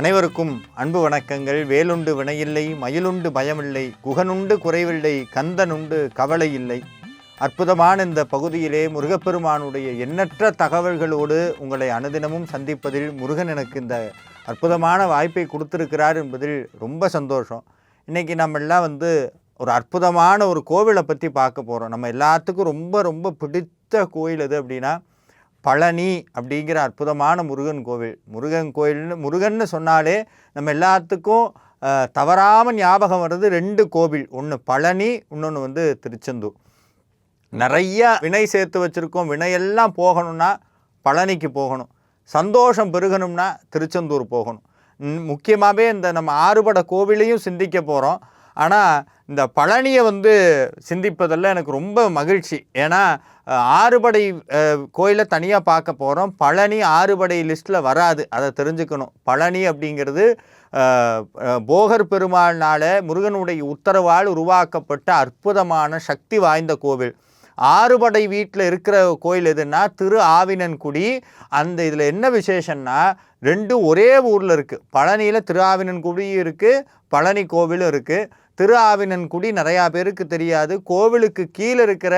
அனைவருக்கும் அன்பு வணக்கங்கள். வேலுண்டு வினையில்லை மயிலுண்டு பயமில்லை குகனுண்டு குறைவில்லை கந்தனுண்டு கவலை இல்லை அற்புதமான இந்த பகுதியிலே முருகப்பெருமானுடைய எண்ணற்ற தகவல்களோடு உங்களை அனுதினமும் சந்திப்பதில் முருகன் எனக்கு இந்த அற்புதமான வாய்ப்பை கொடுத்துருக்கிறார் என்பதில் ரொம்ப சந்தோஷம். இன்றைக்கி நம்ம எல்லாம் வந்து ஒரு அற்புதமான ஒரு கோவிலை பற்றி பார்க்க போகிறோம் நம்ம எல்லாத்துக்கும் ரொம்ப ரொம்ப பிடித்த கோயில் எது அப்படின்னா பழனி அப்படிங்கிற அற்புதமான முருகன் கோவில். முருகன் கோயில்னு முருகன்னு சொன்னாலே நம்ம எல்லாத்துக்கும் தவறாமல் ஞாபகம் வர்றது ரெண்டு கோவில். ஒன்று பழனி இன்னொன்று வந்து திருச்செந்தூர். நிறைய வினை சேர்த்து வச்சுருக்கோம். வினையெல்லாம் போகணும்னா பழனிக்கு போகணும். சந்தோஷம் பெருகணும்னா திருச்செந்தூர் போகணும். முக்கியமாகவே இந்த நம்ம ஆறுபட கோவிலையும் சிந்திக்க போகிறோம் ஆனால் இந்த பழனியை வந்து சிந்திப்பதில் எனக்கு ரொம்ப மகிழ்ச்சி. ஏன்னா ஆறுபடை கோயிலை தனியாக பார்க்க போகிறோம் பழனி ஆறுபடை லிஸ்ட்டில் வராது. அதை தெரிஞ்சுக்கணும். பழனி அப்படிங்கிறது போகர் பெருமாள்னால முருகனுடைய உத்தரவால் உருவாக்கப்பட்ட அற்புதமான சக்தி வாய்ந்த கோவில். ஆறுபடை வீட்டில் இருக்கிற கோயில் எதுன்னா திரு ஆவினன்குடி. அந்த இதில் என்ன விசேஷம்னா ரெண்டும் ஒரே ஊரில் இருக்குது பழனியில் திருஆவினன்குடி இருக்குது பழனி கோவிலும் இருக்குது திரு ஆவினன்குடி நிறையா பேருக்கு தெரியாது. கோவிலுக்கு கீழே இருக்கிற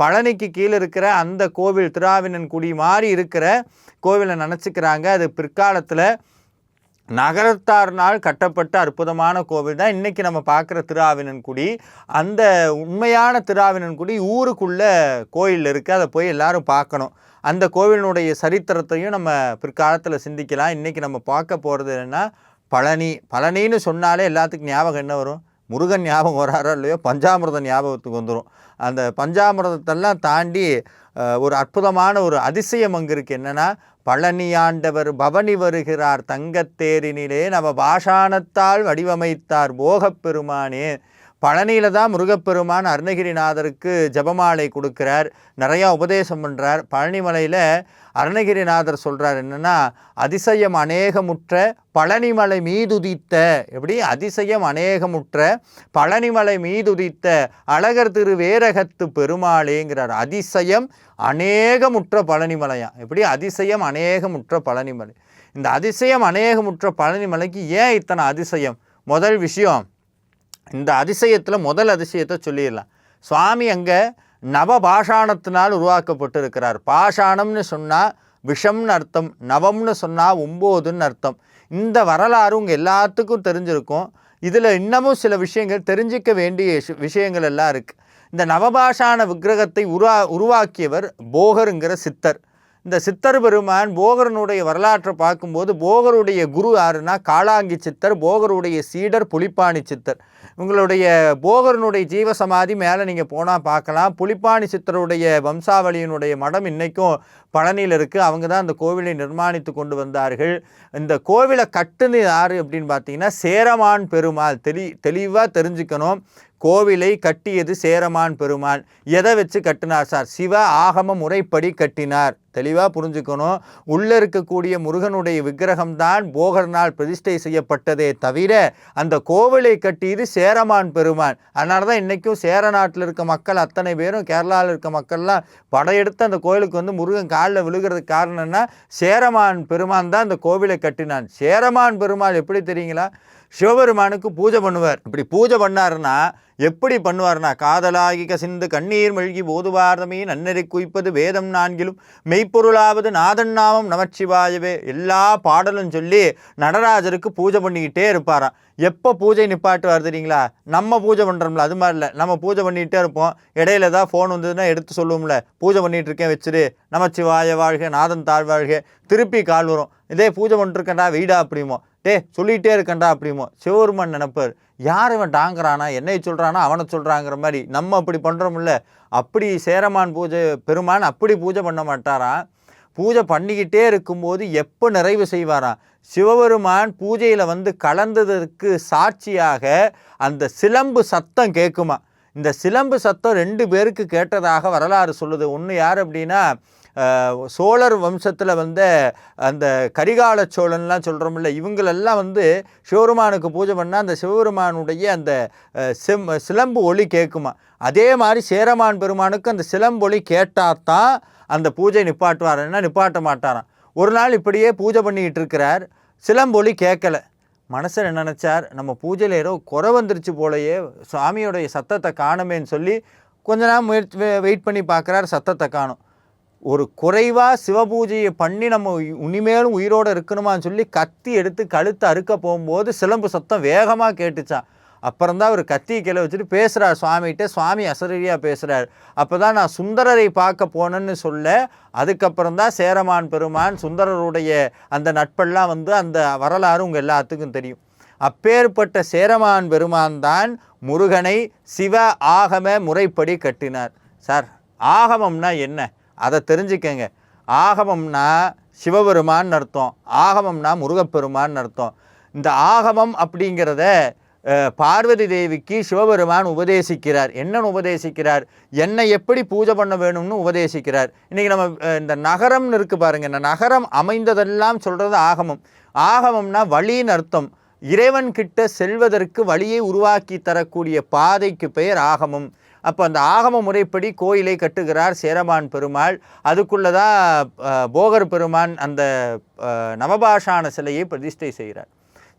பழனிக்கு கீழே இருக்கிற அந்த கோவில் திருஆவினன்குடி மாதிரி இருக்கிற கோவிலை நினச்சிக்கிறாங்க. அது பிற்காலத்தில் நகரத்தார்னால் கட்டப்பட்ட அற்புதமான கோவில் தான். இன்றைக்கி நம்ம பார்க்குற திருஆவினன்குடி அந்த உண்மையான திருஆவினன்குடி ஊருக்குள்ள கோயில் இருக்குது அதை போய் எல்லோரும் பார்க்கணும். அந்த கோவிலினுடைய சரித்திரத்தையும் நம்ம பிற்காலத்தில் சிந்திக்கலாம். இன்றைக்கி நம்ம பார்க்க போகிறது என்னென்னா பழனி. பழனின்னு சொன்னாலே எல்லாத்துக்கும் ஞாபகம் என்ன வரும்? முருகன் ஞாபகம் வராரோ இல்லையோ? பஞ்சாமிர்தம் ஞாபகத்துக்கு வந்துடும் அந்த பஞ்சாமிர்தத்தெல்லாம் தாண்டி ஒரு அற்புதமான ஒரு அதிசயம் அங்கே இருக்குது என்னென்னா பழனியாண்டவர் பவனி வருகிறார் தங்கத்தேரினிலே. நவ பாஷாணத்தால் வடிவமைத்தார் போகப்பெருமானே பழனியில் தான் முருகப்பெருமான் அருணகிரிநாதருக்கு ஜபமாலை கொடுக்கிறார் நிறையா உபதேசம் பண்ணுறார் பழனிமலையில் அருணகிரிநாதர் சொல்கிறார் என்னென்னா அதிசயம் அநேகமுற்ற பழனிமலை மீதுதித்த எப்படி? அதிசயம் அநேகமுற்ற பழனிமலை மீதுதித்த அழகர் திரு வேரகத்து பெருமாளேங்கிறார். அதிசயம் அநேகமுற்ற பழனிமலையா? எப்படி? அதிசயம் அநேகமுற்ற பழனிமலை. இந்த அதிசயம் அநேகமுற்ற பழனிமலைக்கு ஏன் இத்தனை அதிசயம்? முதல் விஷயம் இந்த அதிசயத்தில் முதல் அதிசயத்தை சொல்லிடலாம். சுவாமி அங்கே நவபாஷாணத்தினால் உருவாக்கப்பட்டு இருக்கிறார் பாஷாணம்னு சொன்னால் விஷம்னு அர்த்தம் நவம்னு சொன்னால் ஒம்போதுன்னு அர்த்தம். இந்த வரலாறு உங்கள் எல்லாத்துக்கும் தெரிஞ்சிருக்கும். இதில் இன்னமும் சில விஷயங்கள் தெரிஞ்சிக்க வேண்டிய விஷயங்கள் எல்லாம் இருக்குது இந்த நவபாஷான விக்கிரகத்தை உருவா உருவாக்கியவர் போகருங்கிற சித்தர். இந்த சித்தர் பெருமான் போகரனுடைய வரலாற்றை பார்க்கும்போது போகருடைய குரு யாருன்னா காளாங்கி சித்தர் போகருடைய சீடர் புலிப்பாணி சித்தர். உங்களுடைய போகரனுடைய ஜீவசமாதி மேலே நீங்கள் போனால் பார்க்கலாம். புலிப்பாணி சித்தருடைய வம்சாவளியினுடைய மடம் இன்றைக்கும் பழனியில் இருக்குது அவங்க தான் அந்த கோவிலை நிர்மாணித்து கொண்டு வந்தார்கள். இந்த கோவிலை கட்டுனது யார் அப்படின்னு பார்த்தீங்கன்னா சேரமான் பெருமாள். தெளி தெளிவாக தெரிஞ்சுக்கணும். கோவிலை கட்டியது சேரமான் பெருமான். எதை வச்சு கட்டினார் சார்? சிவ ஆகம முறைப்படி கட்டினார். தெளிவாக புரிஞ்சுக்கணும். உள்ளே இருக்கக்கூடிய முருகனுடைய விக்கிரகம்தான் போகர்னால் பிரதிஷ்டை செய்யப்பட்டதே தவிர அந்த கோவிலை கட்டியது சேரமான் பெருமான். அதனால தான் இன்றைக்கும் சேர நாட்டில் இருக்க மக்கள் அத்தனை பேரும் கேரளாவில் இருக்க மக்கள்லாம் படையெடுத்து அந்த கோவிலுக்கு வந்து முருகன் காலில் விழுகிறதுக்கு காரணம்னா சேரமான் பெருமான் தான் அந்த கோவிலை கட்டினான். சேரமான் பெருமாள் எப்படி தெரியுங்களா? சிவபெருமானுக்கு பூஜை பண்ணுவார். இப்படி பூஜை பண்ணாருன்னா எப்படி பண்ணுவார்னா காதலாகி கசிந்து கண்ணீர் மெழுகி போதுவார்தமே நன்னறி குய்ப்பது வேதம் நான்கிலும் மெய்ப்பொருளாவது நாதன் நாமம் நமச்சிவாயவே எல்லா பாடலும் சொல்லி நடராஜருக்கு பூஜை பண்ணிக்கிட்டே இருப்பாராம். எப்போ பூஜை நிப்பாட்டுவார் தெரியுங்களா? நம்ம பூஜை பண்ணுறோம்ல அது மாதிரி இல்லை. நம்ம பூஜை பண்ணிகிட்டே இருப்போம். இடையில தான் ஃபோன் வந்ததுன்னா எடுத்து சொல்லுவோம்ல பூஜை பண்ணிகிட்ருக்கேன் இருக்கேன் வச்சிரு நமச்சிவாய வாழ்க நாதன் தாழ்வாழ்க திருப்பி கால் வரும். இதே பூஜை பண்ணிட்டுருக்கேன்டா வீடா அப்படிமோ டே சொல்லிகிட்டே இருக்கேன்டா அப்படிமோ. சிவருமன் நினைப்பார். யார் இவன் டாங்குறானா? என்னை சொல்கிறானா அவனை சொல்கிறாங்கிற மாதிரி நம்ம அப்படி பண்ணுறோம்ல அப்படி சேரமான் பூஜை பெருமான் அப்படி பூஜை பண்ண மாட்டாராம் பூஜை பண்ணிக்கிட்டே இருக்கும்போது எப்போ நிறைவு செய்வாராம் சிவபெருமான் பூஜையில் வந்து கலந்ததற்கு சாட்சியாக அந்த சிலம்பு சத்தம் கேட்குமா? இந்த சிலம்பு சத்தம் ரெண்டு பேருக்கு கேட்டதாக வரலாறு சொல்லுது. ஒன்று யார் அப்படின்னா சோழர் வம்சத்தில் வந்த அந்த கரிகால சோழன்லாம் சொல்கிறோம்ல இவங்களெல்லாம் வந்து சிவபெருமானுக்கு பூஜை பண்ணால் அந்த சிவபெருமானுடைய அந்த செம் சிலம்பு ஒளி கேட்குமா? அதே மாதிரி சேரமான் பெருமானுக்கு அந்த சிலம்பொலி கேட்டால் தான் அந்த பூஜை நிப்பாட்டுவாருன்னா நிப்பாட்ட மாட்டாராம். ஒரு நாள் இப்படியே பூஜை பண்ணிக்கிட்டு இருக்கிறார். சிலம்பொலி கேட்கல. மனசில் நினச்சார்? நம்ம பூஜையில் ஏதோ குறை வந்துருச்சு போலயே சுவாமியோடைய சத்தத்தை காணுமேன்னு சொல்லி கொஞ்ச நேரம் முயற்சி வெயிட் பண்ணி பார்க்குறாரு சத்தத்தை காணும். ஒரு குறைவாக சிவபூஜையை பண்ணி நம்ம இனிமேலும் உயிரோடு இருக்கணுமான்னு சொல்லி கத்தி எடுத்து கழுத்து அறுக்க போகும்போது சிலம்பு சத்தம் வேகமாக கேட்டுச்சான் அப்புறம் தான் அவர் கத்தி கீழே வச்சுட்டு பேசுகிறார் சுவாமிகிட்ட சுவாமி அசரீரியாக பேசுகிறார் அப்போ தான் நான் சுந்தரரை பார்க்க போனேன்னு சொல்ல அதுக்கப்புறம் தான் சேரமான் பெருமான் சுந்தரருடைய அந்த நட்பெல்லாம் வந்து அந்த வரலாறு உங்கள் எல்லாத்துக்கும் தெரியும். அப்பேற்பட்ட சேரமான் பெருமான் தான் முருகனை சிவ ஆகம முறைப்படி கட்டினார். சார் ஆகமம்னா என்ன? அதை தெரிஞ்சுக்கங்க. ஆகமம்னா சிவபெருமான் அர்த்தம். ஆகமம்னா முருகப்பெருமான் அர்த்தம். இந்த ஆகமம் அப்படிங்கிறத பார்வதி தேவிக்கு சிவபெருமான் உபதேசிக்கிறார். என்னன்னு உபதேசிக்கிறார்? என்னை எப்படி பூஜை பண்ண வேணும்னு உபதேசிக்கிறார். இன்றைக்கி நம்ம இந்த நகரம்னு இருக்குது பாருங்க. இந்த நகரம் அமைந்ததெல்லாம் சொல்கிறது ஆகமம். ஆகமம்னா வழின்னு அர்த்தம். இறைவன்கிட்ட செல்வதற்கு வழியை உருவாக்கி தரக்கூடிய பாதைக்கு பெயர் ஆகமம். அப்போ அந்த ஆகம முறைப்படி கோயிலை கட்டுகிறார் சேரமான் பெருமாள். அதுக்குள்ளே தான் போகர் பெருமான் அந்த நவபாஷான சிலையை பிரதிஷ்டை செய்கிறார்.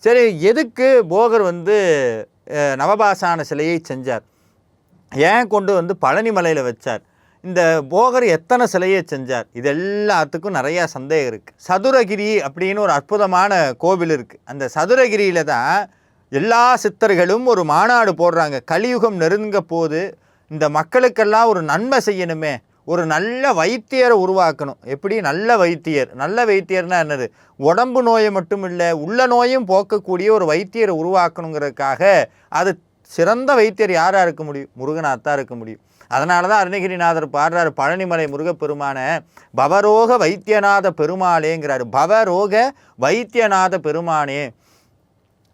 சரி எதுக்கு போகர் வந்து நவபாஷான சிலையை செஞ்சார்? ஏன் கொண்டு வந்து பழனி மலையில் வச்சார்? இந்த போகர் எத்தனை சிலையை செஞ்சார்? இது எல்லாத்துக்கும் நிறையா சந்தேகம் இருக்குது சதுரகிரி அப்படின்னு ஒரு அற்புதமான கோவில் இருக்குது அந்த சதுரகிரியில் தான் எல்லா சித்தர்களும் ஒரு மாநாடு போடுறாங்க. கலியுகம் நெருங்க போது இந்த மக்களுக்கெல்லாம் ஒரு நன்மை செய்யணுமே. ஒரு நல்ல வைத்தியரை உருவாக்கணும். எப்படி? நல்ல வைத்தியர். நல்ல வைத்தியர்னா என்னது? உடம்பு நோயை மட்டும் இல்லை உள்ள நோயும் போக்கக்கூடிய ஒரு வைத்தியரை உருவாக்கணுங்கிறதுக்காக அது சிறந்த வைத்தியர் யாராக இருக்க முடியும்? முருகனாத்தான் இருக்க முடியும். அதனால தான் அருணகிரிநாதர் பாடுறார் பழனிமலை முருகப்பெருமான பவரோக வைத்தியநாத பெருமாளேங்கிறார். பவரோக வைத்தியநாத பெருமானே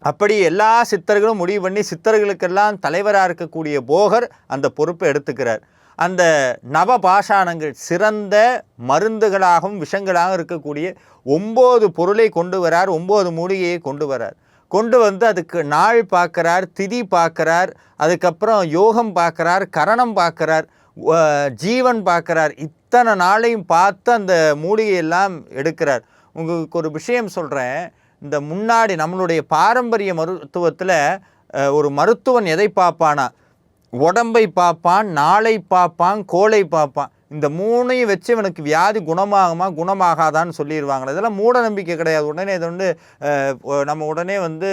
அப்படி எல்லா சித்தர்களும் முடிவு பண்ணி சித்தர்களுக்கெல்லாம் தலைவராக இருக்கக்கூடிய போகர் அந்த பொறுப்பை எடுத்துக்கிறார். அந்த நவ பாஷாணங்கள் சிறந்த மருந்துகளாகவும் விஷங்களாகவும் இருக்கக்கூடிய ஒம்பது பொருளை கொண்டு வரார் ஒம்பது மூலிகையை கொண்டு வரார். கொண்டு வந்து அதுக்கு நாள் பார்க்குறார் திதி பார்க்குறார் அதுக்கப்புறம் யோகம் பார்க்குறார் கரணம் பார்க்குறார் ஜீவன் பார்க்குறார். இத்தனை நாளையும் பார்த்து அந்த மூலிகையெல்லாம் எடுக்கிறார். உங்களுக்கு ஒரு விஷயம் சொல்கிறேன் இந்த முன்னாடி நம்மளுடைய பாரம்பரிய மருத்துவத்தில் ஒரு மருத்துவன் எதை பார்ப்பானா? உடம்பை பார்ப்பான் நாளை பார்ப்பான் கோளை பார்ப்பான். இந்த மூணையும் வச்சு இவனுக்கு வியாதி குணமாகுமா குணமாகாதான்னு சொல்லிடுவாங்களே இதெல்லாம் மூட நம்பிக்கை கிடையாது. உடனே இது வந்து நம்ம உடனே வந்து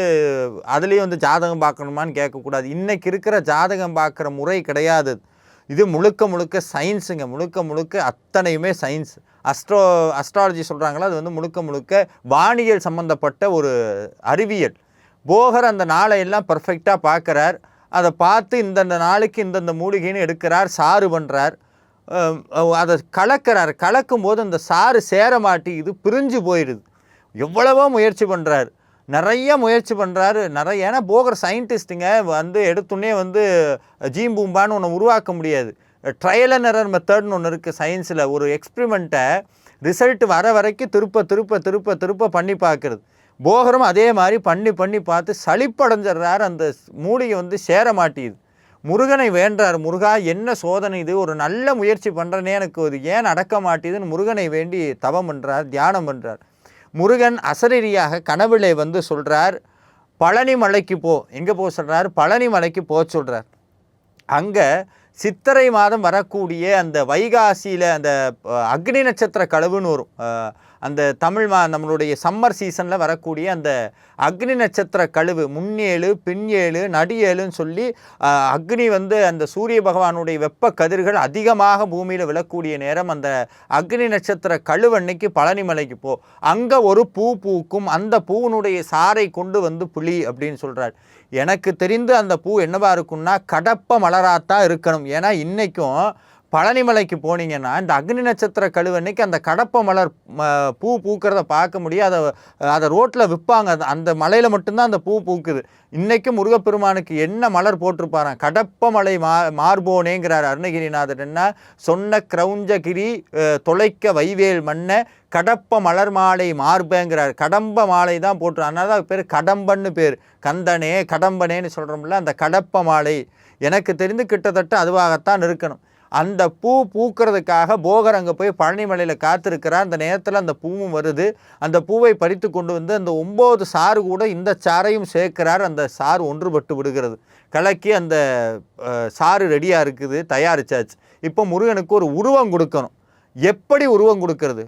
அதுலேயும் வந்து ஜாதகம் பார்க்கணுமான்னு கேட்கக்கூடாது. இன்றைக்கி இருக்கிற ஜாதகம் பார்க்குற முறை கிடையாது. இது முழுக்க முழுக்க சயின்ஸுங்க முழுக்க முழுக்க அத்தனையுமே சயின்ஸ் அஸ்ட்ரோ அஸ்ட்ராலஜி சொல்கிறாங்களா அது வந்து முழுக்க முழுக்க வானியல் சம்மந்தப்பட்ட ஒரு அறிவியல். போகர் அந்த நாளை எல்லாம் பர்ஃபெக்டாக பார்க்குறார். அதை பார்த்து இந்தந்த நாளைக்கு இந்தந்த மூலிகைன்னு எடுக்கிறார் சாறு பண்ணுறார் அதை கலக்கிறார். கலக்கும்போது அந்த சாறு சேர இது பிரிஞ்சு போயிடுது. எவ்வளவோ முயற்சி பண்ணுறாரு நிறைய முயற்சி பண்ணுறாரு நிறைய ஏன்னா போகிற சயின்டிஸ்ட்டுங்க வந்து எடுத்துன்னே வந்து ஜீம் பூம்பான்னு ஒன்று உருவாக்க முடியாது. ட்ரையல் அண்ட் எரர் மெத்தட்னு ஒன்று இருக்குது சயின்ஸில் ஒரு எக்ஸ்பிரிமெண்ட்டை ரிசல்ட் வர வரைக்கும் திருப்ப திருப்ப திருப்ப திருப்ப பண்ணி பார்க்குறது போகரும் அதே மாதிரி பண்ணி பண்ணி பார்த்து சளிப்படைஞ்சிடுறாரு. அந்த மூலிகை வந்து சேர மாட்டேது முருகனை வேண்டார். முருகா என்ன சோதனை இது? ஒரு நல்ல முயற்சி பண்ணுறனே எனக்கு இது ஏன் நடக்க மாட்டேதுன்னு முருகனை வேண்டி தவம் பண்ணுறார் தியானம் பண்ணுறார் முருகன் அசரீரியாக கனவிலே வந்து சொல்கிறார் பழனி மலைக்கு போ. எங்கே போக சொல்கிறார் பழனி மலைக்கு போக சொல்கிறார் அங்கே சித்திரை மாதம் வரக்கூடிய அந்த வைகாசியில் அந்த அக்னி நட்சத்திர கழுவுன்னு வரும். அந்த தமிழ் மா நம்மளுடைய சம்மர் சீசனில் வரக்கூடிய அந்த அக்னி நட்சத்திர கழுவு முன்னேழு பின்னேழு நடியேழுன்னு சொல்லி அக்னி வந்து அந்த சூரிய பகவானுடைய வெப்ப கதிர்கள் அதிகமாக பூமியில் விழக்கூடிய நேரம் அந்த அக்னி நட்சத்திர கழுவன்னைக்கு பழனிமலைக்கு போ. அங்கே ஒரு பூ பூக்கும் அந்த பூவினுடைய சாரை கொண்டு வந்து புளி அப்படின்னு சொல்கிறார் எனக்கு தெரிந்து அந்த பூ என்னவா இருக்கும்னா கடப்ப மலராத்தான் இருக்கணும். ஏன்னா இன்றைக்கும் பழனிமலைக்கு போனீங்கன்னா இந்த அக்னி நட்சத்திர கழுவன்னைக்கு அந்த கடப்ப மலர் பூ பூக்கிறத பார்க்க முடியும் அதை அதை ரோட்டில் விற்பாங்க அந்த மலையில் மட்டும்தான் அந்த பூ பூக்குது. இன்றைக்கும் முருகப்பெருமானுக்கு என்ன மலர் போட்டிருப்பாராம் கடப்ப மலை மா மார்போனேங்கிறார் அருணகிரிநாதர். என்ன? சொன்ன கிரௌஞ்சகிரி தொலைக்க வைவேல் மண்ணை கடப்ப மலர் மாலை மார்பேங்கிறார். கடம்ப மாலை தான் போட்டு அதனால தான் பேர் கடம்பன்னு பேர். கந்தனே கடம்பனேன்னு சொல்கிறோம்ல அந்த கடப்ப மாலை. எனக்கு தெரிந்து கிட்டத்தட்ட அதுவாகத்தான் இருக்கணும். அந்த பூ பூக்கிறதுக்காக போகர் அங்கே போய் பழனிமலையில் காத்திருக்கிறார் அந்த நேரத்தில் அந்த பூவும் வருது. அந்த பூவை பறித்து கொண்டு வந்து அந்த ஒம்பது சாறு கூட இந்த சாறையும் சேர்க்கிறார். அந்த சாறு ஒன்றுபட்டு விடுகிறது. கலக்கி அந்த சாறு ரெடியாக இருக்குது தயாரிச்சாச்சு. இப்போ முருகனுக்கு ஒரு உருவம் கொடுக்கணும். எப்படி உருவம் கொடுக்கறது?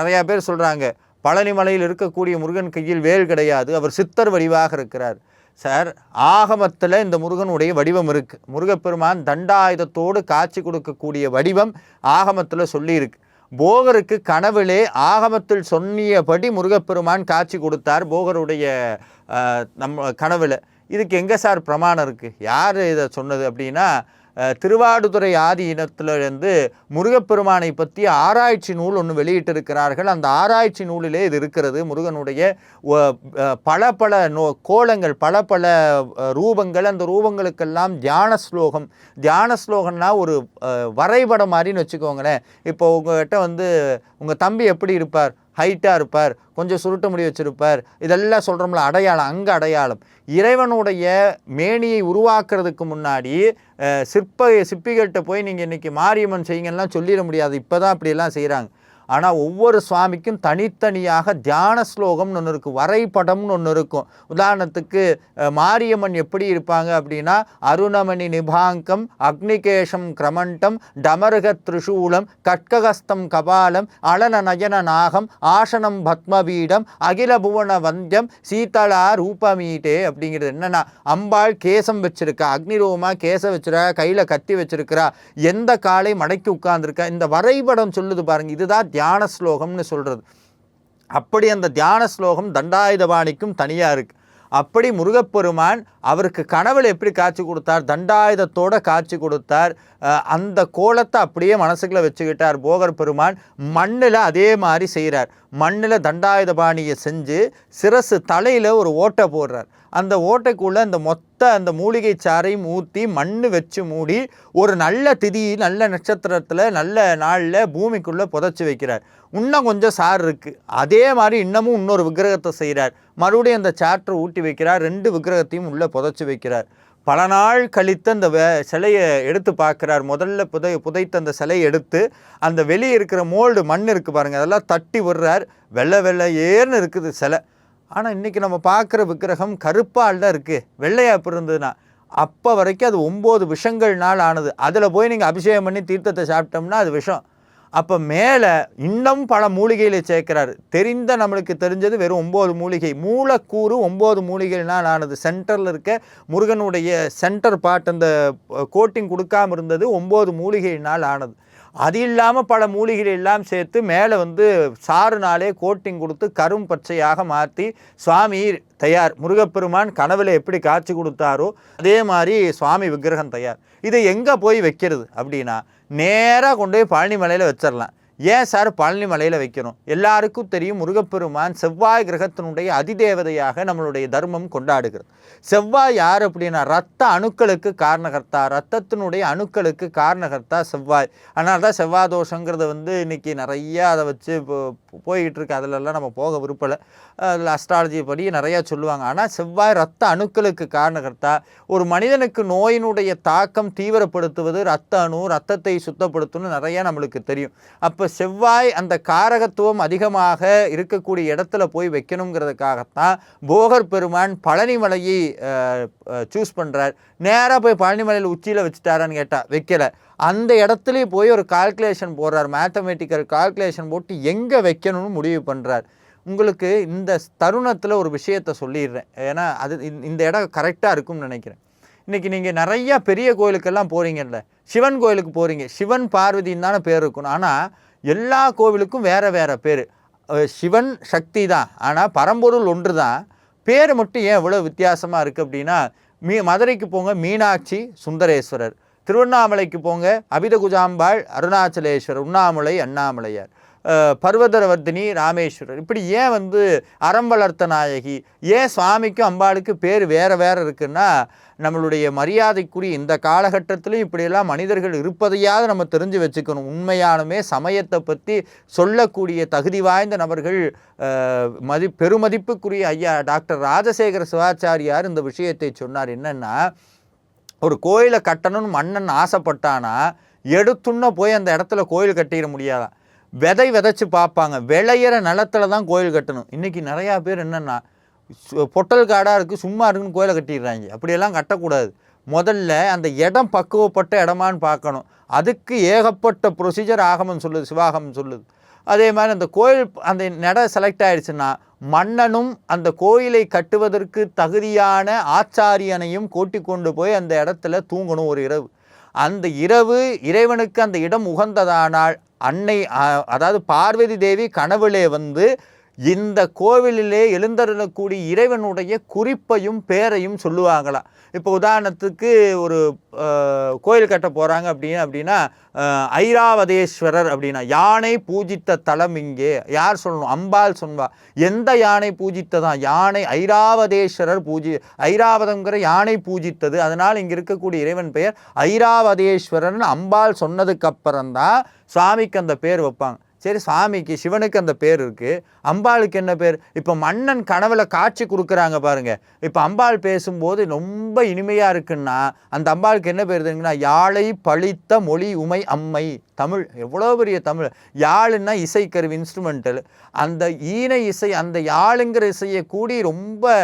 நிறையா பேர் சொல்கிறாங்க பழனிமலையில் இருக்கக்கூடிய முருகன் கையில் வேல் கிடையாது. அவர் சித்தர் வடிவாக இருக்கிறார். சார் ஆகமத்தில் இந்த முருகனுடைய வடிவம் இருக்குது முருகப்பெருமான் தண்டாயுதத்தோடு காட்சி கொடுக்கக்கூடிய வடிவம் ஆகமத்தில் சொல்லியிருக்கு. போகருக்கு கனவிலே ஆகமத்தில் சொன்னியபடி முருகப்பெருமான் காட்சி கொடுத்தார் போகருடைய நம் நம்ம கனவில். இதுக்கு எங்கே சார் பிரமாணம் இருக்குது யார் இதை சொன்னது அப்படின்னா திருவாடுதுறை ஆதி இனத்திலிருந்து முருகப்பெருமானை பற்றி ஆராய்ச்சி நூல் ஒன்று வெளியிட்டிருக்கிறார்கள். அந்த ஆராய்ச்சி நூலிலே இது இருக்கிறது. முருகனுடைய பல பல நோ கோலங்கள் பல பல ரூபங்கள். அந்த ரூபங்களுக்கெல்லாம் தியான ஸ்லோகம். தியான ஸ்லோகம்னா ஒரு வரைபடம் மாதிரின்னு வச்சுக்கோங்களேன். இப்போ உங்கள்கிட்ட வந்து உங்கள் தம்பி எப்படி இருப்பார்? ஹைட்டாக இருப்பார் கொஞ்சம் சுருட்ட முடி வச்சுருப்பார். இதெல்லாம் சொல்கிறோம்ல அடையாளம் அங்கே அடையாளம். இறைவனுடைய மேனியை உருவாக்குறதுக்கு முன்னாடி சிற்ப சிற்பிகள்கிட்ட போய் நீங்கள் இன்றைக்கி மாரியம்மன் செய்யுங்கலாம் சொல்லிட முடியாது. இப்போ தான் அப்படியெல்லாம் செய்கிறாங்க ஆனால் ஒவ்வொரு சுவாமிக்கும் தனித்தனியாக தியான ஸ்லோகம்னு ஒன்று இருக்கும் வரைபடம்னு ஒன்று இருக்கும். உதாரணத்துக்கு மாரியம்மன் எப்படி இருப்பாங்க அப்படின்னா அருணமணி நிபாங்கம் அக்னிகேஷம் கிரமண்டம் டமருக திரிசூலம் கட்ககஸ்தம் கபாலம் அலன நயன நாகம் ஆசனம் பத்மபீடம் அகில புவன வந்தியம் சீதளா ரூபமீட்டே அப்படிங்கிறது. என்னென்னா அம்பாள் கேசம் வச்சிருக்கா அக்னிரூபமாக கேசம் வச்சிருக்கா கையில் கத்தி வச்சிருக்கிறா எந்த காலை மடக்கி உட்கார்ந்துருக்கா இந்த வரைபடம் சொல்லுது பாருங்க இதுதான் தியான ஸ்லோகம்னு சொல்கிறது அப்படி அந்த தியான ஸ்லோகம் தண்டாயுதபாணிக்கும் தனியாக இருக்குது அப்படி முருகப்பெருமான் அவருக்கு கனவில் எப்படி காட்சி கொடுத்தார்? தண்டாயுதத்தோட காட்சி கொடுத்தார். அந்த கோலத்தை அப்படியே மனசுக்குள்ளே வச்சுக்கிட்டார் போகர் பெருமான். மண்ணில் அதே மாதிரி செய்கிறார் மண்ணில் தண்டாயுதபாணியை செஞ்சு சிரசு தலையில் ஒரு ஓட்டை போடுறார். அந்த ஓட்டைக்குள்ளே அந்த மொத்த அந்த மூலிகை சாறையும் ஊற்றி மண் வச்சு மூடி ஒரு நல்ல திதி நல்ல நட்சத்திரத்தில் நல்ல நாளில் பூமிக்குள்ளே புதைச்சி வைக்கிறார். இன்னும் கொஞ்சம் சார் இருக்குது அதே மாதிரி இன்னமும் இன்னொரு விக்கிரகத்தை செய்கிறார் மறுபடியும் அந்த சாற்றை ஊட்டி வைக்கிறார். ரெண்டு விக்கிரகத்தையும் உள்ளே புதைச்சி வைக்கிறார். பல நாள் கழித்து அந்த வே சிலையை எடுத்து பார்க்குறார். முதல்ல புதை புதைத்த அந்த சிலையை எடுத்து அந்த வெளியே இருக்கிற மோல்டு மண் இருக்குது பாருங்கள் அதெல்லாம் தட்டி விடுறார். வெள்ளை வெள்ளை ஏர்னு இருக்குது சிலை. ஆனால் இன்றைக்கி நம்ம பார்க்குற விக்கிரகம் கருப்பால் தான் இருக்குது வெள்ளையாக எப்படி இருந்ததுன்னா அப்போ வரைக்கும் அது ஒம்பது விஷங்கள்னால் ஆனது. அதில் போய் நீங்கள் அபிஷேகம் பண்ணி தீர்த்தத்தை சாப்பிட்டோம்னா அது விஷம். அப்போ மேலே இன்னும் பல மூலிகைகளை சேர்க்கிறார். தெரிந்த நம்மளுக்கு தெரிஞ்சது வெறும் ஒம்பது மூலிகை. மூலக்கூறு ஒம்பது மூலிகைனால் ஆனது சென்டரில் இருக்க முருகனுடைய சென்டர் பார்ட் அந்த கோட்டிங் கொடுக்காம இருந்தது ஒம்பது மூலிகையினால் ஆனது. அது இல்லாமல் பல மூலிகைகள் எல்லாம் சேர்த்து மேலே வந்து சாறுனாலே கோட்டிங் கொடுத்து கரும் பச்சையாக மாற்றி சுவாமி தயார். முருகப்பெருமான் கனவில் எப்படி காட்சி கொடுத்தாரோ அதே மாதிரி சுவாமி விக்கிரகம் தயார். இதை எங்கே போய் வைக்கிறது அப்படின்னா நேராக கொண்டு போய் பழனிமலையில் வச்சிடலாம் ஏன் சார் பழனி மலையில் வைக்கணும்? எல்லாருக்கும் தெரியும் முருகப்பெருமான் செவ்வாய் கிரகத்தினுடைய அதிதேவதையாக நம்மளுடைய தர்மம் கொண்டாடுகிறது. செவ்வாய் யார் அப்படின்னா ரத்த அணுக்களுக்கு காரணகர்த்தா ரத்தத்தினுடைய அணுக்களுக்கு காரணகர்த்தா செவ்வாய். அதனால தான் செவ்வாய் தோஷங்கிறத வந்து இன்னைக்கு நிறையா அதை வச்சு இப்போ போய்கிட்டு இருக்கு அதிலெல்லாம் நம்ம போக விருப்பலை. அதில் அஸ்ட்ராலஜி படி நிறையா சொல்லுவாங்க. ஆனால் செவ்வாய் ரத்த அணுக்களுக்கு காரணகர்த்தா ஒரு மனிதனுக்கு நோயினுடைய தாக்கம் தீவிரப்படுத்துவது ரத்த அணு ரத்தத்தை சுத்தப்படுத்தணும்னு நிறையா நம்மளுக்கு தெரியும். அப்போ செவ்வாய் அந்த காரகத்துவம் அதிகமாக இருக்கக்கூடிய இடத்துல போய் வைக்கணுங்கிறதுக்காகத்தான் போகர் பெருமான் பழனிமலையை சூஸ் பண்ணுறார் நேராக போய் பழனிமலையில் உச்சியில் வச்சுட்டாரான்னு கேட்டால் வைக்கல. அந்த இடத்துலையே போய் ஒரு கால்குலேஷன் போடுறார். மேத்தமெட்டிக்கல் கால்குலேஷன் போட்டு எங்கே வைக்கணும்னு முடிவு பண்ணுறார் உங்களுக்கு இந்த தருணத்தில் ஒரு விஷயத்தை சொல்லிடுறேன். ஏன்னா அது இந்த- இந்த இடம் கரெக்டாக இருக்கும்னு நினைக்கிறேன். இன்றைக்கி நீங்கள் நிறையா பெரிய கோயிலுக்கெல்லாம் போகிறீங்கல்ல சிவன் கோயிலுக்கு போகிறீங்க சிவன் பார்வதின்னு தானே பேர் இருக்கணும் ஆனால் எல்லா கோவிலுக்கும் வேறு வேறு பேர். சிவன் சக்தி தான். ஆனால் பரம்பொருள் ஒன்று தான் பேர் மட்டும் ஏன் இவ்வளோ வித்தியாசமாக இருக்குது அப்படின்னா மீ மதுரைக்கு போங்க மீனாட்சி சுந்தரேஸ்வரர். திருவண்ணாமலைக்கு போங்க அபிதகுஜாம்பாள் அருணாச்சலேஸ்வரர் உண்ணாமலை அண்ணாமலையார். பர்வதரவர்த்தினி பர்வதரவர்தினி ராமேஸ்வரர். இப்படி ஏன் வந்து அறம் வளர்த்த நாயகி? ஏன் சுவாமிக்கும் அம்பாளுக்கு பேர் வேறு வேறு இருக்குன்னா நம்மளுடைய மரியாதைக்குரிய இந்த காலகட்டத்திலும் இப்படியெல்லாம் மனிதர்கள் இருப்பதையாவது நம்ம தெரிஞ்சு வச்சுக்கணும். உண்மையானுமே சமயத்தை பற்றி சொல்லக்கூடிய தகுதி வாய்ந்த நபர்கள் மதி பெருமதிப்புக்குரிய ஐயா டாக்டர் ராஜசேகர சிவாச்சாரியார் இந்த விஷயத்தை சொன்னார். என்னென்னா ஒரு கோயிலை கட்டணும்னு மன்னன் ஆசைப்பட்டானா எடுத்துன்னு போய் அந்த இடத்துல கோயில் கட்டிட முடியாதான். விதை விதைச்சி பார்ப்பாங்க. விளையிற நிலத்துல தான் கோயில் கட்டணும். இன்றைக்கி நிறையா பேர் என்னென்னா சு- பொட்டல் காடாக இருக்குது சும்மா இருக்குன்னு கோயிலை கட்டிடுறாங்க. அப்படியெல்லாம் கட்டக்கூடாது. முதல்ல அந்த இடம் பக்குவப்பட்ட இடமான்னு பார்க்கணும். அதுக்கு ஏகப்பட்ட ப்ரொசீஜர் ஆகமம் சொல்லுது சிவாகமம் சொல்லுது. அதே மாதிரி அந்த கோயில் அந்த நட செலக்ட் ஆகிடுச்சுன்னா மன்னனும் அந்த கோயிலை கட்டுவதற்கு தகுதியான ஆச்சாரியனையும் கூட்டி கொண்டு போய் அந்த இடத்துல தூங்கணும் ஒரு இரவு. அந்த இரவு இறைவனுக்கு அந்த இடம் உகந்ததானால் அன்னை அதாவது பார்வதி தேவி கனவுலே வந்து இந்த கோவிலிலே எழுந்தருளக்கூடிய இறைவனுடைய குறிப்பையும் பேரையும் சொல்லுவாங்களாம் இப்போ உதாரணத்துக்கு ஒரு கோயில் கட்ட போகிறாங்க அப்படின்னு அப்படின்னா ஐராவதேஸ்வரர் அப்படின்னா யானை பூஜித்த தலம் இங்கே. யார் சொல்லணும்? அம்பாள் சொல்வா. எந்த யானை பூஜித்ததான் யானை ஐராவதேஸ்வரர் பூஜி ஐராவதங்கிற யானை பூஜித்தது. அதனால் இங்கே இருக்கக்கூடிய இறைவன் பெயர் ஐராவதேஸ்வரர்னு அம்பாள் சொன்னதுக்கப்புறம் தான் சுவாமிக்கு அந்த பேர் வைப்பாங்க. சரி சாமிக்கு சிவனுக்கு அந்த பேர் இருக்குது அம்பாளுக்கு என்ன பேர்? இப்போ மன்னன் கனவில் காட்சி கொடுக்குறாங்க பாருங்கள் இப்போ அம்பாள் பேசும்போது ரொம்ப இனிமையாக இருக்குன்னா அந்த அம்பாளுக்கு என்ன பேர் தெரியுங்கன்னா யாழை பழித்த மொழி உமை அம்மை. தமிழ் எவ்வளோ பெரிய தமிழ். யாழுன்னா இசைக்கருவி இன்ஸ்ட்ருமெண்டல் அந்த ஈன இசை அந்த யாழுங்கிற இசையை கூடி ரொம்ப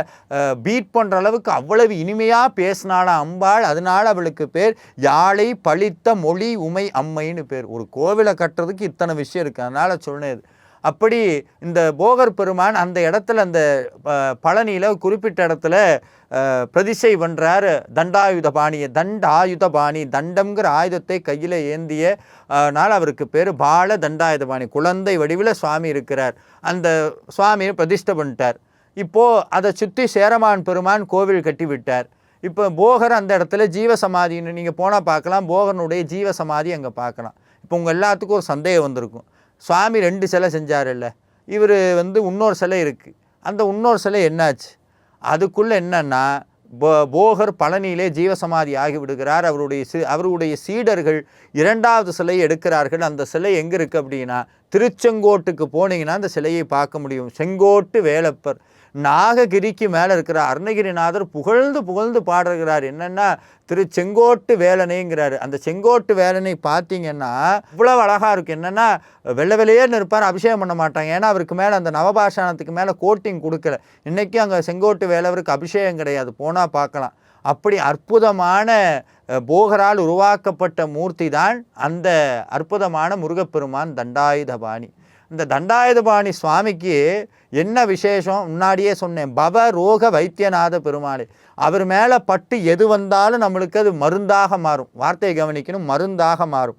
பீட் பண்ணுற அளவுக்கு அவ்வளவு இனிமையாக பேசினாலாம் அம்பாள். அதனால் அவளுக்கு பேர் யாழை பழித்த மொழி உமை அம்மைன்னு பேர். ஒரு கோவிலை கட்டுறதுக்கு இத்தனை விஷயம் இருக்குது அதனால் சொன்னது அப்படி இந்த போகர் பெருமான் அந்த இடத்துல அந்த பழனியில் குறிப்பிட்ட இடத்துல பிரதிசை பண்ணுறார் தண்டாயுத பாணியை தண்டாயுத பாணி தண்டம்ங்கிற ஆயுதத்தை கையில் ஏந்திய நாள் அவருக்கு பேர் பால தண்டாயுத பாணி. குழந்தை வடிவில் சுவாமி இருக்கிறார். அந்த சுவாமியை பிரதிஷ்டை பண்ணிட்டார். இப்போது அதை சுற்றி சேரமான் பெருமான் கோவில் கட்டிவிட்டார் இப்போ போகர் அந்த இடத்துல ஜீவசமாதின்னு நீங்கள் போனால் பார்க்கலாம். போகனுடைய ஜீவசமாதி அங்கே பார்க்கலாம். இப்போ உங்கள் எல்லாத்துக்கும் ஒரு சந்தேகம் வந்திருக்கும். சுவாமி ரெண்டு சிலை செஞ்சாருல்ல. இவர் வந்து இன்னொரு சிலை இருக்குது அந்த இன்னொரு சிலை என்னாச்சு? அதுக்குள்ளே என்னன்னா போ போகர் பழனியிலே ஜீவசமாதி ஆகிவிடுகிறார். அவருடைய சி அவருடைய சீடர்கள் இரண்டாவது சிலை எடுக்கிறார்கள். அந்த சிலை எங்கே இருக்குது அப்படின்னா திருச்செங்கோட்டுக்கு போனீங்கன்னா அந்த சிலையை பார்க்க முடியும். செங்கோட்டு வேலப்பர். நாககிரிக்கு மேலே இருக்கிற அருணகிரிநாதர் புகழ்ந்து புகழ்ந்து பாடுகிறார். என்னென்னா திருச்செங்கோட்டு வேலனைங்கிறாரு. அந்த செங்கோட்டு வேலனை பார்த்தீங்கன்னா இவ்வளோ அழகாக இருக்கும் என்னென்னா வெள்ளை வெளியே இருப்பார் அபிஷேகம் பண்ண மாட்டாங்க. ஏன்னா அவருக்கு மேலே அந்த நவபாஷானத்துக்கு மேலே கோட்டிங் கொடுக்கல. இன்றைக்கும் அங்கே செங்கோட்டு வேலவருக்கு அபிஷேகம் கிடையாது. போனால் பார்க்கலாம். அப்படி அற்புதமான போகரால் உருவாக்கப்பட்ட மூர்த்தி தான் அந்த அற்புதமான முருகப்பெருமான் தண்டாயுதபாணி. இந்த தண்டாயுதபாணி சுவாமிக்கு என்ன விசேஷம்? முன்னாடியே சொன்னேன் பவ ரோக வைத்தியநாத பெருமாளே. அவர் மேலே பட்டு எது வந்தாலும் நம்மளுக்கு அது மருந்தாக மாறும். வார்த்தையை கவனிக்கணும் மருந்தாக மாறும்.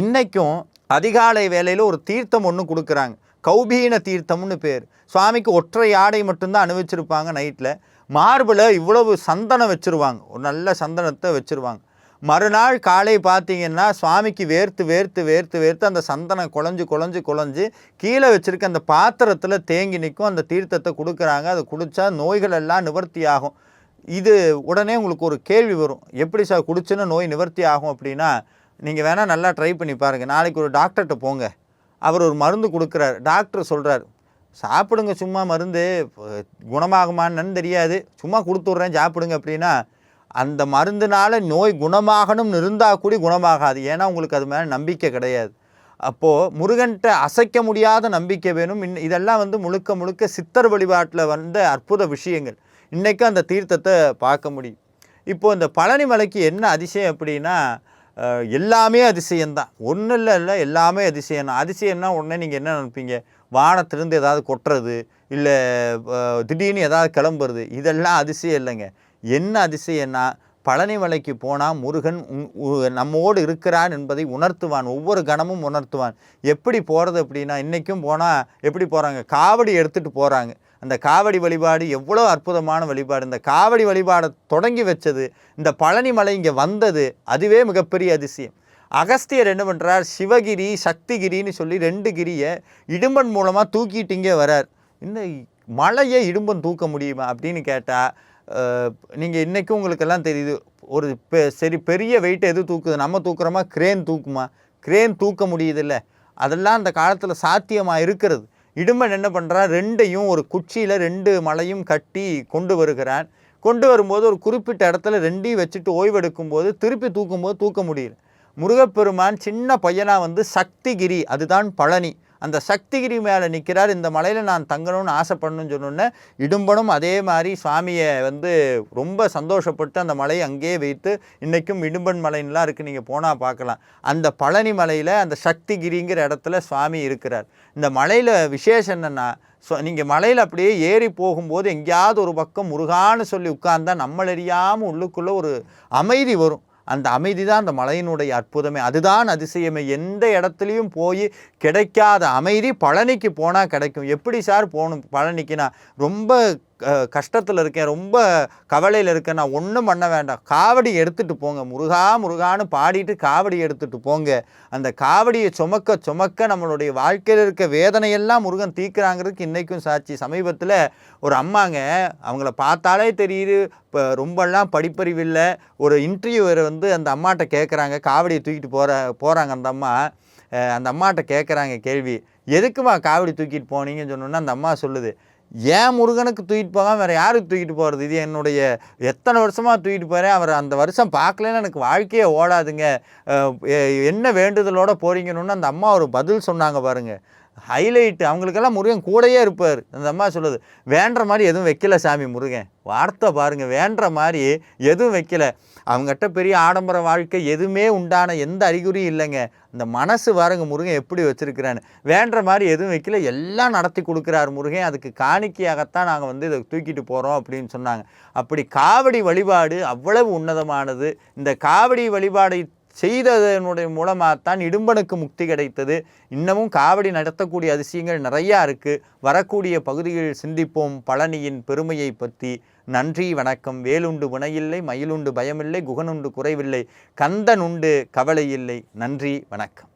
இன்றைக்கும் அதிகாலை வேலையில் ஒரு தீர்த்தம் ஒன்று கொடுக்குறாங்க. கௌபீன தீர்த்தம்னு பேர். சுவாமிக்கு ஒற்றை ஆடை மட்டும்தான் அனுபவிச்சிருப்பாங்க நைட்டில் மார்பில் இவ்வளவு சந்தனம் வச்சுருவாங்க. ஒரு நல்ல சந்தனத்தை வச்சுருவாங்க. மறுநாள் காலை பார்த்தீங்கன்னா சுவாமிக்கு வேர்த்து வேர்த்து வேர்த்து வேர்த்து அந்த சந்தனம் குழஞ்சு குழஞ்சு குழஞ்சு கீழே வச்சுருக்க அந்த பாத்திரத்தில் தேங்கி நிற்கும் அந்த தீர்த்தத்தை கொடுக்குறாங்க. அதை குடித்தா நோய்கள் எல்லாம் நிவர்த்தி ஆகும். இது உடனே உங்களுக்கு ஒரு கேள்வி வரும். எப்படி சார் குடிச்சுன்னா நோய் நிவர்த்தி ஆகும் அப்படின்னா நீங்கள் வேணால் நல்லா ட்ரை பண்ணி பாருங்கள் நாளைக்கு ஒரு டாக்டர்கிட்ட போங்க. அவர் ஒரு மருந்து கொடுக்குறாரு. டாக்டர் சொல்கிறார் சாப்பிடுங்க சும்மா மருந்து. குணமாகுமான்னு தெரியாது. சும்மா கொடுத்துட்றேன் சாப்பிடுங்க அப்படின்னா அந்த மருந்துனால் நோய் குணமாகணும்னு இருந்தால் கூட குணமாகாது. ஏன்னா உங்களுக்கு அது மேலே நம்பிக்கை கிடையாது. அப்போது முருகன்கிட்ட அசைக்க முடியாத நம்பிக்கை வேணும். இன் இதெல்லாம் வந்து முழுக்க முழுக்க சித்தர் வழிபாட்டில் வந்த அற்புத விஷயங்கள். இன்றைக்கும் அந்த தீர்த்தத்தை பார்க்க முடியும். இப்போது இந்த பழனி மலைக்கு என்ன அதிசயம் அப்படின்னா எல்லாமே அதிசயம்தான். ஒன்றும் இல்லை இல்லை எல்லாமே அதிசயம் தான் அதிசயம்னா உடனே நீங்கள் என்ன நினைப்பீங்க? வானத்திலிருந்து ஏதாவது கொட்டுறது இல்லை திடீர்னு ஏதாவது கிளம்புறது இதெல்லாம் அதிசயம் இல்லைங்க. என்ன அதிசயம்னா பழனி மலைக்கு போனால் முருகன் உ- நம்மோடு இருக்கிறான் என்பதை உணர்த்துவான் ஒவ்வொரு கணமும் உணர்த்துவான். எப்படி போகிறது அப்படின்னா இன்றைக்கும் போனால் எப்படி போகிறாங்க காவடி எடுத்துகிட்டு போகிறாங்க அந்த காவடி வழிபாடு எவ்வளோ அற்புதமான வழிபாடு. இந்த காவடி வழிபாடை தொடங்கி வச்சது இந்த பழனி மலை இங்கே வந்தது அதுவே மிகப்பெரிய அதிசயம். அகஸ்தியர் என்ன பண்ணுறார் சிவகிரி சக்திகிரின்னு சொல்லி ரெண்டு கிரியை இடும்பன் மூலமாக தூக்கிட்டு இங்கே வரார். இந்த மலையை இடும்பன் தூக்க முடியுமா அப்படின்னு கேட்டால் நீங்கள் இன்றைக்கும் உங்களுக்கெல்லாம் தெரியுது ஒரு பெ சரி பெரிய வெயிட் எது தூக்குது? நம்ம தூக்குறோமா? கிரேன் தூக்குமா? கிரேன் தூக்க முடியுதில்ல. அதெல்லாம் அந்த காலத்தில் சாத்தியமாக இருக்கிறது. இடும்பன் என்ன பண்ணுறான் ரெண்டையும் ஒரு குச்சியில் ரெண்டு மலையும் கட்டி கொண்டு வருகிறான் கொண்டு வரும்போது ஒரு குறிப்பிட்ட இடத்துல ரெண்டையும் வச்சுட்டு ஓய்வெடுக்கும்போது திருப்பி தூக்கும்போது தூக்க முடியல. முருகப்பெருமான் சின்ன பையனாக வந்து சக்திகிரி அதுதான் பழனி. அந்த சக்திகிரி மேலே நிற்கிறார் இந்த மலையில் நான் தங்கணும்னு ஆசைப்படணும்னு சொன்னோன்னே இடும்பனும் அதே மாதிரி சுவாமியை வந்து ரொம்ப சந்தோஷப்பட்டு அந்த மலையை அங்கேயே வைத்து இன்றைக்கும் இடும்பன் மலைன்லாம் இருக்குது நீங்கள் போனால் பார்க்கலாம். அந்த பழனி மலையில் அந்த சக்திகிரிங்கிற இடத்துல சுவாமி இருக்கிறார். இந்த மலையில் விசேஷம் என்னென்னா ஸோ நீங்கள் மலையில் அப்படியே ஏறி போகும்போது எங்கேயாவது ஒரு பக்கம் முருகான்னு சொல்லி உட்கார்ந்தா நம்மளறியாமல் உள்ளுக்குள்ளே ஒரு அமைதி வரும். அந்த அமைதி தான் அந்த மலையினுடைய அற்புதமே. அதுதான் அதிசயமே. எந்த இடத்துலையும் போய் கிடைக்காத அமைதி பழனிக்கு போனால் கிடைக்கும். எப்படி சார் போகணும் பழனிக்குன்னா? ரொம்ப கஷ்டத்தில் இருக்கேன் ரொம்ப கவலையில் இருக்கேன் நான் ஒன்றும் பண்ண வேண்டாம். காவடி எடுத்துகிட்டு போங்க. முருகா முருகான்னு பாடிட்டு காவடி எடுத்துகிட்டு போங்க. அந்த காவடியை சுமக்க சுமக்க நம்மளுடைய வாழ்க்கையில் இருக்க வேதனையெல்லாம் முருகன் தீக்குறாங்கிறதுக்கு இன்றைக்கும் சாட்சி. சமீபத்தில் ஒரு அம்மாங்க அவங்கள பார்த்தாலே தெரியுது. இப்போ ரொம்பலாம் படிப்பறிவு இல்லை. ஒரு இன்டர்வியூவரை வந்து அந்த அம்மாட்ட கேட்குறாங்க காவடியை தூக்கிட்டு போகிற போகிறாங்க அந்த அம்மா. அந்த அம்மாட்ட கேட்குறாங்க கேள்வி. எதுக்குமா காவடி தூக்கிட்டு போனீங்கன்னு சொன்னோன்னா அந்த அம்மா சொல்லுது. ஏன் முருகனுக்கு தூக்கிட்டு போகாமல் வேறு யாருக்கு தூக்கிட்டு போகிறது இது என்னுடைய எத்தனை வருஷமாக தூக்கிட்டு போகிறேன் அவர் அந்த வருஷம் பார்க்கலன்னு எனக்கு வாழ்க்கையே ஓடாதுங்க. என்ன வேண்டுதலோடு போகிறீங்கன்னு அந்த அம்மா ஒரு பதில் சொன்னாங்க பாருங்கள் ஹைலைட்டு அவங்களுக்கெல்லாம் முருகன் கூடையே இருப்பார். அந்த அம்மா சொல்லுது வேண்ட மாதிரி எதுவும் வைக்கல சாமி முருகன். வார்த்தை பாருங்கள் வேண்ட மாதிரி எதுவும் வைக்கல. அவங்ககிட்ட பெரிய ஆடம்பர வாழ்க்கை எதுவுமே உண்டான எந்த அறிகுறியும் இல்லைங்க. இந்த மனசு பாருங்க முருகன் எப்படி வச்சுருக்கிறான்னு. வேண்ட மாதிரி எதுவும் வைக்கல. எல்லாம் நடத்தி கொடுக்குறாரு முருகன். அதுக்கு காணிக்கையாகத்தான் நாங்கள் வந்து இதை தூக்கிட்டு போகிறோம் அப்படின்னு சொன்னாங்க. அப்படி காவடி வழிபாடு அவ்வளவு உன்னதமானது. இந்த காவடி வழிபாடை செய்ததனுடைய மூலமாகத்தான் இடும்பனுக்கு முக்தி கிடைத்தது. இன்னமும் காவடி நடத்தக்கூடிய அதிசயங்கள் நிறையா இருக்குது வரக்கூடிய பகுதிகளில் சிந்திப்போம் பழனியின் பெருமையை பற்றி. நன்றி வணக்கம். வேலுண்டு வினையில்லை மயிலுண்டு பயமில்லை குகனுண்டு குறைவில்லை. கந்தனுண்டு கவலை இல்லை நன்றி வணக்கம்.